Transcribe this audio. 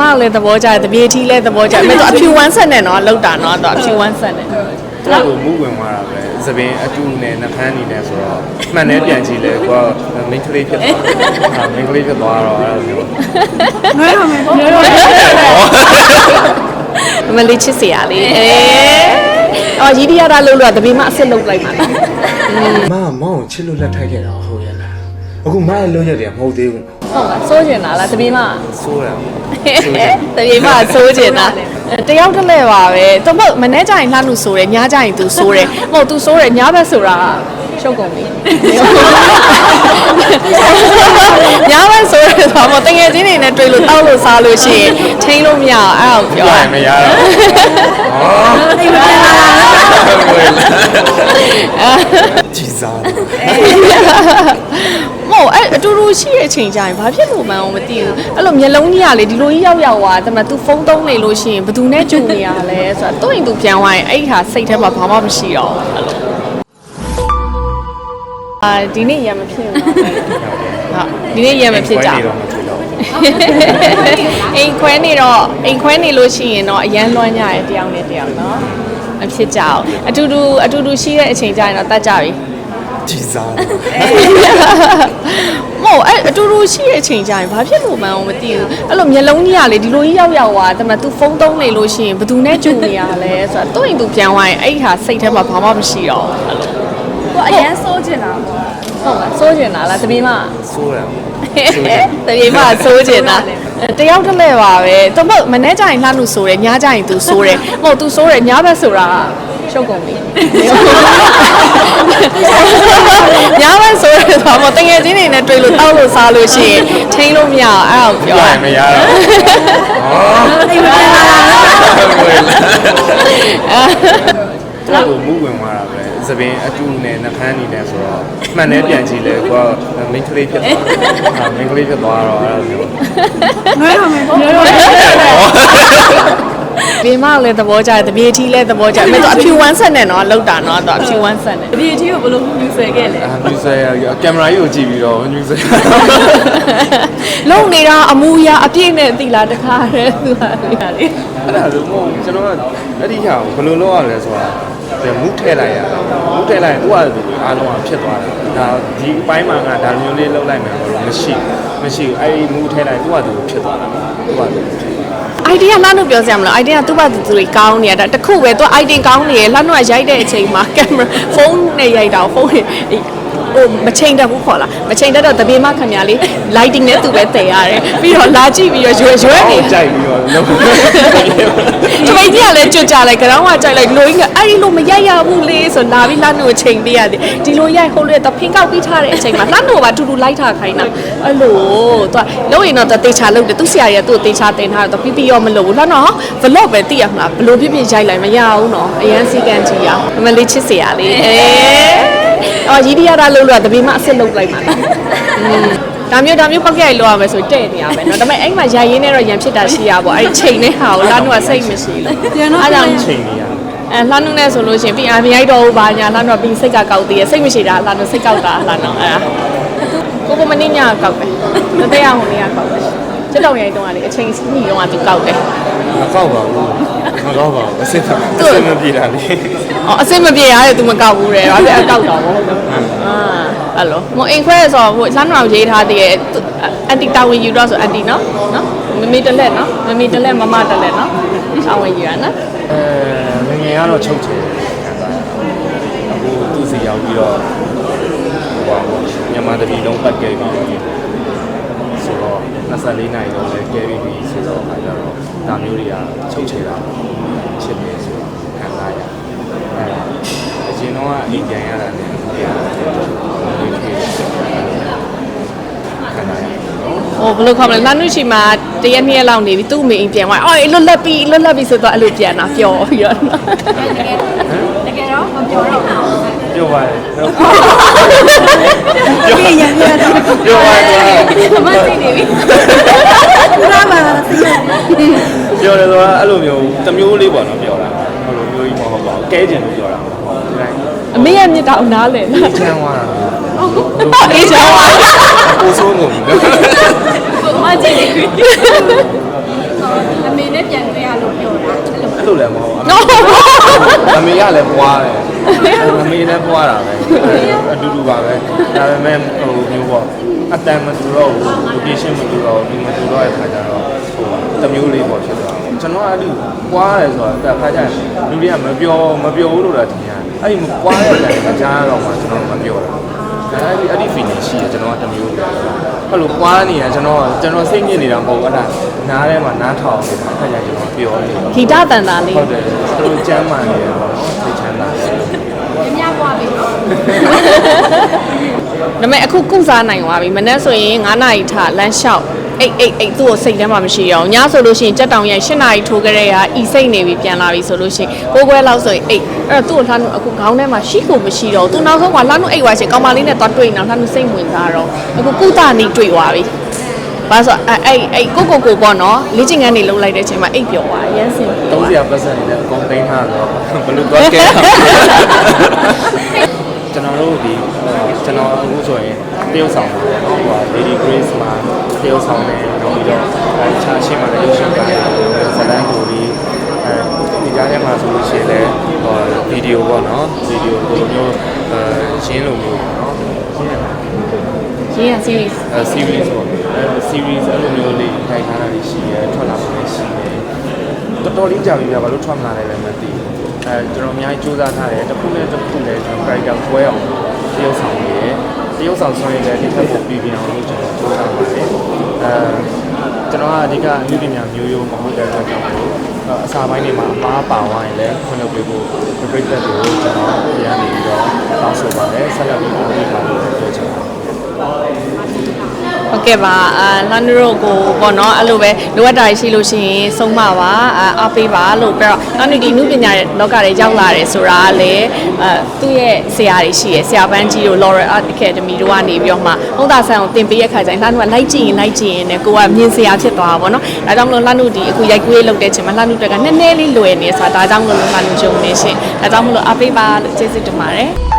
မကလည်းသဘောကျတယ်တပြေထီးလည်းသဘောကျတယ်အမေတော့အဖြူဝမ်းဆက်နဲ့နော်လောက်တာနော်တော့အဖြူဝမ်းဆက်နဲ့သူကမူးဝင်သွားတာပဲသပင်အတူနဲ့နှခမ်းနေနဲ့ဆိုတော့မှန်တယ်ပြန်ကြည့်လဲကိုကမိန်းကလေးဖြစ်သွားတာမိန်းကလေးဖြစ်သွားတော့အဲ့လိုမျိုးအမလေးချစ်စရာလေးအေးအော်ရီဒီယာတာလို့လို့တပြေမအစ်စ်လုတ်လိုက်ပါလားမမမောင်ချစ်လို့လက်ထိုက်ခဲ့တာဟုတ်ရဲ့လားအခုမရဲ့လုံးရတယ်မဟုတ်သေးဘူး ဟုတ်လားစိုးကျင်လားလားတပြေမဆိုးတယ်တပြေမစိုးကျင်တာတယောက်တစ်လဲပါပဲသူမမနေ့ကျရင်လှနှုဆိုတယ်ညကျရင်သူဆိုတယ်မဟုတ်သူဆိုတယ်ညဘက်ဆိုတာရှုပ်ကုန်ပြီညဘက်ဆိုတယ်ဆိုတော့တကယ်ချင်းနေနဲ့တွေ့လို့တောက်လို့စားလို့ရှိရင်ထိန်းလို့မရအောင်အဲ့ဒါကိုပြောပြောရရမရတော့ဟောကြည်စားတယ် မဟုတ်အဲ့အတူတူရှိတဲ့အ ချိန်ကျရင်ဘာဖြစ်လို့မှန်းမသိဘူးအဲ့လိုမျက်လုံးကြီးကလေဒီလိုကြီးရောက်ရောက်သွားတယ်မှာ तू ဖုန်းသုံးနေလို့ရှိရင်ဘယ်သူနဲ့ကြုံနေရလဲဆိုတော့သူ့ရင်သူပြန်သွားရင်အဲ့ဒီဟာစိတ်ထဲမှာဘာမှမရှိတော့ဘူးအဲ့လိုအာဒီနေ့ရံမဖြစ်ဘူးဟုတ်ဒီနေ့ရံမဖြစ်ကြနေဘူးတော့မဖြစ်တော့အိမ်ခွဲနေတော့အိမ်ခွဲနေလို့ရှိရင်တော့အရန်လွှမ်းကြရတယောက်နဲ့တယောက်နော်မဖြစ်ကြအောင်အတူတူအတူတူရှိတဲ့အချိန်ကျရင်တော့တတ်ကြပြီ ကြီးစားပါမဟုတ်အဲ့အတူတူရှိတဲ့အချိန်ကြာရင်ဘာဖြစ်လို့မှန်းမသိဘူးအဲ့လိုမျက်လုံးကြီးကလေဒီလိုကြီးရောက်ရောက်သွားတယ်မသူဖုန်းသုံးနေလို့ရှိရင်ဘယ်သူနဲ့ကြုံနေရလဲဆိုတော့သူ့အိမ်သူပြန်သွားရင်အဲ့ဟာစိတ်ထဲမှာဘာမှမရှိတော့အဲ့လိုကိုအရင်စိုးကျင်တာဟုတ်လားစိုးကျင်တာလားတပင်းမစိုးရတပင်းမစိုးကျင်တာတယောက်တည်းလဲပါပဲသူမမနေ့ကျရင်လှလို့ဆိုတယ်ညကျရင်သူဆိုတယ်မဟုတ်သူဆိုတယ်ညဘက်ဆိုတာ ရှုပ်ကုန်ပြီညဘက်ဆိုတယ်ဆိုတော့တကယ်ချင်းနေနဲ့တွေ့လို့တောက်လို့စားလို့ရှိရင်ထိန်းလို့မရအောင်အဲ့ဒါကိုပြောပြောရရမရတော့ဟောသူကမူးဝင်သွားတာပဲသပင်အတူနဲ့နှခမ်းနေနဲ့ဆိုတော့မှန်တယ်ပြန်ကြည့်လဲကိုကမိန်းကလေးဖြစ်သွားတာမိန်းကလေးဖြစ်သွားတော့အဲ့လိုမျိုး ဘေးမကလည်းသဘောကျတယ်တပြေထီးလည်းသဘောကျတယ်အမေတော့အဖြူဝမ်းဆက်နဲ့နော်လောက်တာနော်တော့အဖြူဝမ်းဆက်နဲ့ဒီအထီးကိုဘယ်လိုမြူဆွဲခဲ့လဲအာမြူဆယ်ကင်မရာကြီးကိုကြည့်ပြီးတော့မြူဆယ်လုံနေတာအမူအရာအပြည့်နဲ့တီလာတခါတည်းသူဟာလေအဲ့ဒါလို့မဟုတ်ဘူးကျွန်တော်ကအဲ့ဒီဟာကိုဘယ်လိုလုပ်ရလဲဆိုတာ ဒါမူးထည့်လိုက်ရတာမူးထည့်လိုက်ရင်သူ့ဟာသူအားလုံးကဖြစ်သွားတာဒါဒီအပိုင်းမှာကဒါမျိုးလေးလုပ်လိုက်မယ်ဘာလို့မရှိမရှိဘူးအဲ့ဒီမူးထည့်လိုက်သူ့ဟာသူဖြစ်သွားတာသူ့ဟာသူဖြစ်သွားတာအိုင်ဒီယာလှမ်းလို့ပြောစရာမလိုအိုင်ဒီယာသူ့ဘာသူသူတွေကောင်းနေရတာတခုပဲသူအိုင်တင်ကောင်းနေရလှမ်းတော့ရိုက်တဲ့အချိန်မှာကင်မရာဖုန်းနဲ့ရိုက်တာဖုန်းနဲ့ ဟိုမချိန်တတ်ဘူးခေါ်လာမချိန်တတ်တော့တပြေမခင်ဗျာလေး lighting နဲ့သူပဲတည်ရတယ်ပြီးတော့လာကြည့်ပြီးတော့ရွယ်ရွယ်နေကြိုက်ပြီးတော့လုပ်ဒီမိတ်ကြီးကလည်းကြွကြလိုက်ကြောင်းကကြိုက်လိုက်လိုရင်းကအဲ့ဒီလိုမရိုက်ရဘူးလေဆိုလာပြီးလှမ်းလို့ချိန်ပေးရတယ်ဒီလိုရိုက်ဟိုလိုတော့ဖင်ကောက်ပြီးထားတဲ့အချိန်မှာလှမ်းလို့ပါတူတူလိုက်ထားခိုင်းတာအဲ့လိုသူကလုံးရင်တော့တေချာလုပ်တယ်သူဆရာကြီးကသူ့ကိုတေချာတင်ထားတော့ပြီးပြီးရောမလုပ်ဘူးလှမ်းတော့ vlog ပဲသိရမလားဘလို့ဖြစ်ဖြစ်ရိုက်လိုက်မရဘူးနော်အရန်စီကန်ကြီးရအမလေးချစ်စရာလေးအေး အော်ရီဒီယာတာလို့လို့တပင်းမအစ်စ်လုတ်လိုက်ပါလားဒါမျိုးဒါမျိုးပောက်ကြိုက်လောက်ရမယ်ဆိုတဲ့နေရမယ်နော်ဒါပေမဲ့အဲ့မှာရိုက်ရင်းနဲ့တော့ရံဖြစ်တာရှိရပေါ့အဲ့ဒီချိန်နဲ့ဟာကိုလှမ်းတော့စိတ်မရှိလို့ပြန်တော့အဲ့ဒါချိန်နေရအဲလှမ်းနှုတ်နဲ့ဆိုလို့ရှရင်ပြီးအာမရိုက်တော့ဘူးပါညာလှမ်းတော့ပြီးစိတ်ကကောက်သေးရဲ့စိတ်မရှိတာလှမ်းတော့စိတ်ကောက်တာလှမ်းတော့အဲ့ဒါကိုကိုမင်းညကောက်တယ်မတရားဟိုနေကကောက်တယ် စစ်တောင်ရိုက်တော့ကလေအချိန်စီးညီတော့ကသူကောက်တယ်မကောက်ပါဘူးမကောက်ပါဘူးအစစ်အစစ်မပြေတာလေအော်အစစ်မပြေရတယ်သူမကောက်ဘူးတဲ့ဘာဖြစ်အကောက်တော့မဟုတ်ဘူးအာအဲ့လိုမအိမ်ခွဲဆိုဟိုလှမ်းတော့ရေးထားသေးရဲ့အန်တီတာဝန်ယူတော့ဆိုအန်တီနော်နော်မမေတလက်နော်မမေတလက်မမတလက်နော်တာဝန်ယူရနော်အဲငငယ်ကတော့ချုပ်ချယ်ခံစားရအခုသူ့စီရောက်ပြီးတော့ဟိုပါမြန်မာတပြည်လုံးပတ်ခဲ့ပြီးဆိုတော့ 24နိုင်တော့လည်းကဲပြီးပြီဆိုတော့အခါကျတော့ဒါမျိုးတွေကချုပ်ချယ်တာချစ်တယ်ဆိုတော့ခံစားရအဲအရင်တော့အိမ်ပြန်ရတာလည်းဒီဟာဒီခေတ်ခံစားရနော်ဟိုဘယ်လိုခေါ်မလဲလှမ်းနုရှိမှာတရက်နှစ်ရက်လောက်နေပြီသူ့အမေအိမ်ပြန်သွားအော်လွတ်လပ်ပြီလွတ်လပ်ပြီဆိုတော့အဲ့လိုပြန်တာပျော်ပြီးတော့နော်တကယ်တော့မပြောတော့ဘူးပြောပါရဲ့ပြ ည့်ရပြည့်တော့ပြောပါရဲ့အမသိနေပြီနားမှာသိနေပြောတယ်ဆိုတာအဲ့လိုမျိုးတစ်မျိုးလေးပေါ့နော်ပြောတာဟိုလိုမျိုးကြီးမဟုတ်ပါဘူးကဲကျင်လို့ပြောတာပေါ့ဒီတိုင်းအမေရဲ့မြစ်တာအောင်နားလဲလားချမ်းသွားတာအေးချောင်းပါကိုဆိုးကုန်ပြီနော်အမကြည့်နေပြီအဲ့လိုလည်းမဟုတ်အမေကလည်းပွားတယ် အမေလည်းပွားတာပဲအတူတူပါပဲဒါပေမဲ့ဟိုမျိုးပေါ့အတန်မတူတော့ဘူး location မတူတော့ဘူးမတူတော့တဲ့ခါကျတော့ဟိုတမျိုးလေးပေါ့ဖြစ်သွားတယ်ကျွန်တော်အဲ့ဒီပွားတယ်ဆိုတာအခါကျရင်လူတွေကမပြောမပြောဘူးလို့လည်းထင်ရတယ်အဲ့ဒီမပွားတဲ့အတိုင်းမကြားတော့မှကျွန်တော်မပြောတာအဲ့ဒီအဲ့ဒီ finish ရှိတယ်ကျွန်တော်ကတမျိုးပဲအဲ့လိုပွားနေရကျွန်တော်ကျွန်တော်စိတ်ညစ်နေတာမဟုတ်ဘူးအဲ့ဒါနားထဲမှာနားထောင်နေတာအခါကျကျွန်တော်ပြောနေတော့ဂီတတန်တာလေးဟုတ်တယ်သူတို့ကျမ်းမာနေတယ်ပေါ့နော်သိချမ်းသာတယ်ညပွားပြီ ဒါပေမဲ့အခုကုစားနိုင်သွားပြီမနေ့ဆိုရင်9နာရီထလမ်းလျှောက်အိတ်အိတ်အိတ်သူ့ကိုစိတ်ထဲမှာမရှိရအောင်ညဆိုလို့ရှိရင်ကြက်တောင်ရဲ့8နာရီထိုးကြတဲ့ဟာဤစိတ်နေပြီပြန်လာပြီဆိုလို့ရှိရင်ကိုယ်ခွဲလောက်ဆိုရင်အိတ်အဲ့တော့သူ့ကိုလှမ်းလို့အခုခေါင်းထဲမှာရှိကိုမရှိတော့သူနောက်ဆုံးကလှမ်းလို့အိတ်သွားရှင်ကောင်မလေးနဲ့သွားတွေ့နေတော့လှမ်းလို့စိတ်ဝင်စားတော့အခုကုသနေတွေ့သွားပြီဘာလို့ဆိုအဲ့အဲ့အဲ့ကိုကိုကိုပေါ့နော်လေ့ကျင့်ခန်းနေလုပ်လိုက်တဲ့အချိန်မှာအိတ်ပျော်သွားရမ်းစင်300ပတ်စံနေတဲ့အကုန်သိမ်းထားတော့ဘယ်လိုသွားကဲ ကျွန်တော်တို့ဒီကျွန်တော်အခုဆိုရင်တရုတ်ဆောင်ပါတော့ဟို Lady Grace မှာတရုတ်ဆောင်နေတော့ပြီးတော့အဲချာရှင်းမှာရုပ်ရှင်ကားဇလန်ကိုဒီအဲဒီကြားထဲမှာဆိုလို့ရှိရင်လည်းဟိုဗီဒီယိုပေါ့နော်ဗီဒီယိုလိုမျိုးအဲရှင်းလိုမျိုးပေါ့နော်ရှင်းရရင်းရ series အဲ series ပေါ့အဲ series အဲ့လိုမျိုးလေးထိုင်ထားတာရှိရဲထွက်လာမှာရှိတယ်တော်တော်လေးကြာပြီပြဘာလို့ထွက်မလာလဲလည်းမသိဘူး အဲကျွန်တော်အများကြီးစူးစမ်းထားတယ်တစ်ခုနဲ့တစ်ခုလည်းကျွန်တော် character ခွဲအောင်တရုပ်ဆောင်ရယ်တရုပ်ဆောင်ဆွမ်းရည်လည်းဒီထက်ပိုပြီးပြအောင်လို့ကျွန်တော်စူးစမ်းပါတယ်အဲကျွန်တော်ကအဓိကအမှုပညာမျိုးရိုးမဟုတ်တဲ့အတွက်ကြောင့်အစာပိုင်းတွေမှာအမားပါသွားရင်လည်းခွင့်လုပ်ပေးဖို့ပြိတ္တတွေကိုကျွန်တော်ပြန်နေပြီးတော့တောင်းဆိုပါတယ်ဆက်လက်ပြီးအားပေးပါလို့ပြောချင်ပါတယ် ဟုတ်ကဲ့ပါအာလန်ရိုကိုပေါ့နော်အဲ့လိုပဲလိုအပ်တာရှိလို့ရှိရင်ဆုံးမပါအာအားပေးပါလို့ပြောတော့နောက်နေ့ဒီနုပညာရဲ့လောကတွေရောက်လာတယ်ဆိုတာကလည်းအာသူ့ရဲ့ဆရာတွေရှိရယ်ဆရာပန်းကြီးတို့ Laurel Art Academy တို့ကနေပြီးတော့မှဟုတ်တာဆန်ကိုသင်ပေးရခါကျရင်လှမ်းတို့ကလိုက်ကြည့်ရင်လိုက်ကြည့်ရင်လည်းကိုကမြင်ဆရာဖြစ်သွားတာပေါ့နော်ဒါကြောင့်မလို့လှမ်းတို့ဒီအခုရိုက်ကွေးလုပ်တဲ့ချိန်မှာလှမ်းတို့တက်ကနည်းနည်းလေးလွယ်နေဆိုတာဒါကြောင့်မလို့လှမ်းတို့ဂျုံနေရှင်ဒါကြောင့်မလို့အားပေးပါလို့ကျေးဇူးတင်ပါတယ်